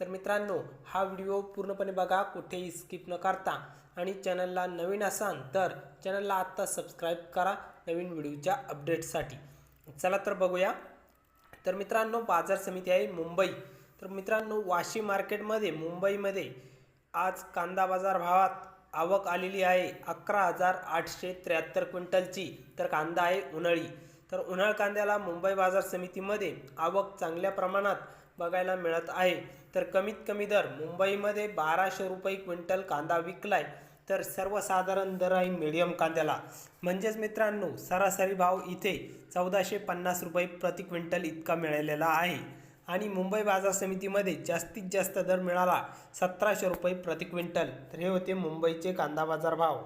तर मित्रांनो हा व्हिडिओ पूर्णपणे बघा कुठेही स्किप न करता. आणि चॅनलला नवीन असाल तर चॅनलला आत्ता सबस्क्राईब करा नवीन व्हिडिओच्या अपडेटसाठी चला तर बघूया. तर मित्रांनो बाजार समिती आहे मुंबई. तर मित्रांनो वाशी मार्केटमध्ये मुंबईमध्ये आज कांदा बाजार भावात आवक आलेली आहे. अकरा हजार आठशे त्र्याहत्तर क्विंटलची. तर कांदा आहे उन्हाळी. तर उन्हाळ कांद्याला मुंबई बाजार समितीमध्ये आवक चांगल्या प्रमाणात बघायला मिळत आहे. तर कमीत कमी दर मुंबईमध्ये बाराशे रुपये क्विंटल कांदा विकलाय. तर सर्वसाधारण दर आहे मिडियम कांद्याला. म्हणजेच मित्रांनो सरासरी भाव इथे चौदाशे पन्नास रुपये प्रति क्विंटल इतका मिळालेला आहे. आणि मुंबई बाजार समितीमध्ये जास्तीत जास्त दर मिळाला सतराशे रुपये प्रति क्विंटल. तर हे होते मुंबईचे कांदा बाजार भाव.